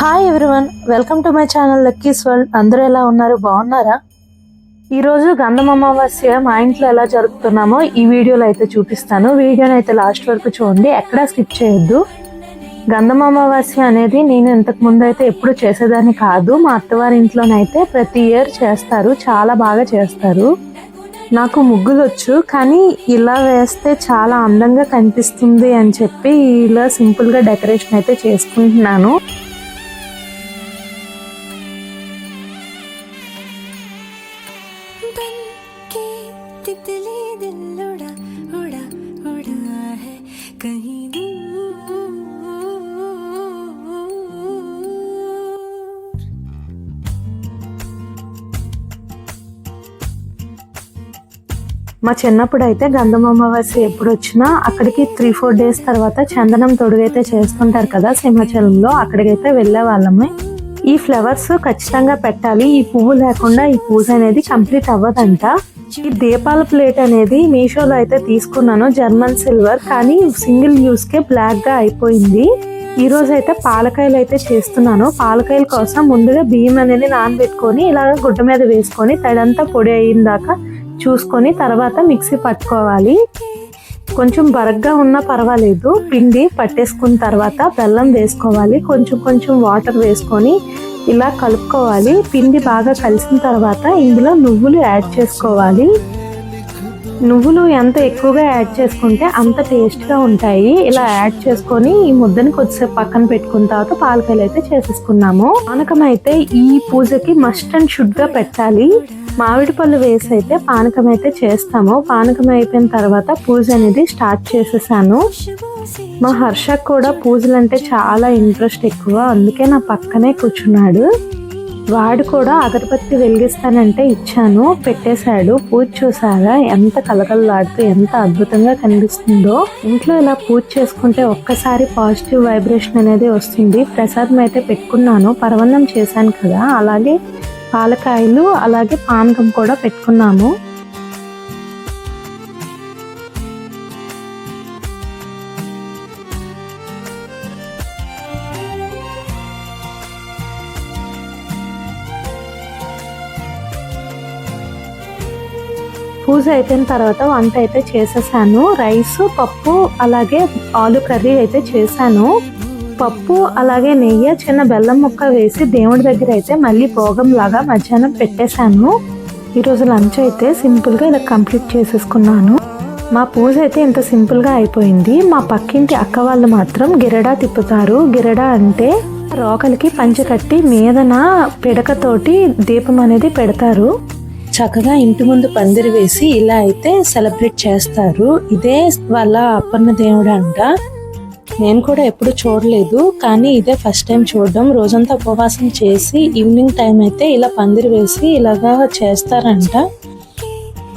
Hi everyone welcome to my channel Lucky's world అందరూ ఎలా ఉన్నారు? బాగున్నారా? ఈరోజు గంధం అమావాస్య మా ఇంట్లో ఎలా జరుపుతున్నామో ఈ వీడియోలో అయితే చూపిస్తాను. వీడియోని అయితే లాస్ట్ వరకు చూడండి. ఎక్కడా స్కిప్ చేయొద్దు. గంధం అమావాస్య అనేది నేను ఇంతకు ముందు అయితే ఎప్పుడు చేసేదాన్ని కాదు. మా అత్తవారి ఇంట్లోనైతే ప్రతి ఇయర్ చేస్తారు. చాలా బాగా చేస్తారు. నాకు ముగ్గులు వచ్చు కానీ ఇలా వేస్తే చాలా అందంగా కనిపిస్తుంది అని చెప్పి ఇలా సింపుల్గా డెకరేషన్ అయితే చేసుకుంటున్నాను. మా చిన్నప్పుడు అయితే గంధం అమావాస్య ఎప్పుడు వచ్చినా అక్కడికి త్రీ ఫోర్ డేస్ తర్వాత చందనం తొడుగైతే చేస్తుంటారు కదా సింహాచలంలో అక్కడికైతే వెళ్ళే వాళ్ళమే ఈ ఫ్లవర్స్ ఖచ్చితంగా పెట్టాలి. ఈ పువ్వు లేకుండా ఈ పూజ అనేది కంప్లీట్ అవ్వదంట. ఈ దీపాల ప్లేట్ అనేది మీషోలో అయితే తీసుకున్నాను జర్మన్ సిల్వర్. కానీ సింగిల్ యూస్కే బ్లాక్గా అయిపోయింది. ఈ రోజు అయితే పాలకాయలు అయితే చేస్తున్నాను. పాలకాయల కోసం ముందుగా బియ్యం అనేది నానబెట్టుకొని ఇలాగ గుడ్డ మీద వేసుకొని తడంతా పొడి అయిన దాకా చూసుకొని తర్వాత మిక్సీ పట్టుకోవాలి. కొంచెం బరగ్గా ఉన్నా పర్వాలేదు. పిండి పట్టేసుకున్న తర్వాత బెల్లం వేసుకోవాలి. కొంచెం కొంచెం వాటర్ వేసుకొని ఇలా కలుపుకోవాలి. పిండి బాగా కలిసిన తర్వాత ఇందులో నువ్వులు యాడ్ చేసుకోవాలి. నువ్వులు ఎంత ఎక్కువగా యాడ్ చేసుకుంటే అంత టేస్ట్గా ఉంటాయి. ఇలా యాడ్ చేసుకొని ఈ ముద్దని కొద్దిసేపు పక్కన పెట్టుకున్న తర్వాత పాలకాయలు అయితే చేసేసుకున్నాము. పానకం అయితే ఈ పూజకి మస్ట్ అండ్ షుడ్గా పెట్టాలి. మామిడి పళ్ళు వేసి అయితే పానకం అయితే చేస్తాము. పానకం అయిపోయిన తర్వాత పూజ అనేది స్టార్ట్ చేసేసాను. మా హర్షకు కూడా పూజలు అంటే చాలా ఇంట్రెస్ట్ ఎక్కువ. అందుకే నా పక్కనే కూర్చున్నాడు. వాడు కూడా అగరబత్తి వెలిగిస్తానంటే ఇచ్చాను. పెట్టేశాడు. పూజ చూసారా? ఎంత కలకలలాడుతూ ఎంత అద్భుతంగా కనిపిస్తుందో. ఇంట్లో ఇలా పూజ చేసుకుంటే ఒక్కసారి పాజిటివ్ వైబ్రేషన్ అనేది వస్తుంది. ప్రసాదం అయితే పెట్టుకున్నాను. పరవన్నం చేశాను కదా. అలాగే పాలకాయలు అలాగే పానకం కూడా పెట్టుకున్నాము. పూజ అయిపోయిన తర్వాత వంట అయితే చేసేసాను. రైస్ పప్పు అలాగే ఆలు కర్రీ అయితే చేశాను. పప్పు అలాగే నెయ్యి చిన్న బెల్లం ముక్క వేసి దేవుడి దగ్గర అయితే మళ్ళీ భోగం లాగా మధ్యాహ్నం పెట్టేశాను. ఈరోజు లంచ్ అయితే సింపుల్గా ఇలా కంప్లీట్ చేసేసుకున్నాను. మా పూజ అయితే ఇంత సింపుల్గా అయిపోయింది. మా పక్కింటి అక్క వాళ్ళు మాత్రం గిరడా తిప్పుతారు. గిరడా అంటే రోకలికి పంచె కట్టి మీదన పిడకతోటి దీపం అనేది పెడతారు. చక్కగా ఇంటి ముందు పందిరి వేసి ఇలా అయితే సెలబ్రేట్ చేస్తారు. ఇదే వాళ్ళ అప్పన్న దేవుడు అంట నేను కూడా ఎప్పుడు చూడలేదు కానీ ఇదే ఫస్ట్ టైం చూడడం. రోజంతా ఉపవాసం చేసి ఈవినింగ్ టైం అయితే ఇలా పందిరి వేసి ఇలాగా చేస్తారంట.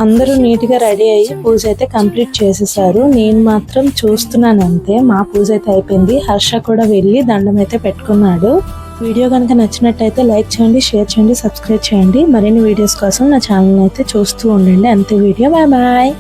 అందరూ నీట్గా రెడీ అయ్యి పూజ అయితే కంప్లీట్ చేసేసారు. నేను మాత్రం చూస్తున్నాను అంతే మా పూజ అయితే అయిపోయింది. హర్ష కూడా వెళ్ళి దండం అయితే పెట్టుకున్నాడు. వీడియో కనుక నచ్చినట్టయితే లైక్ చేయండి షేర్ చేయండి సబ్స్క్రైబ్ చేయండి. మరిన్ని వీడియోస్ కోసం నా ఛానల్ అయితే చూస్తూ ఉండండి. అంతే వీడియో. Bye bye.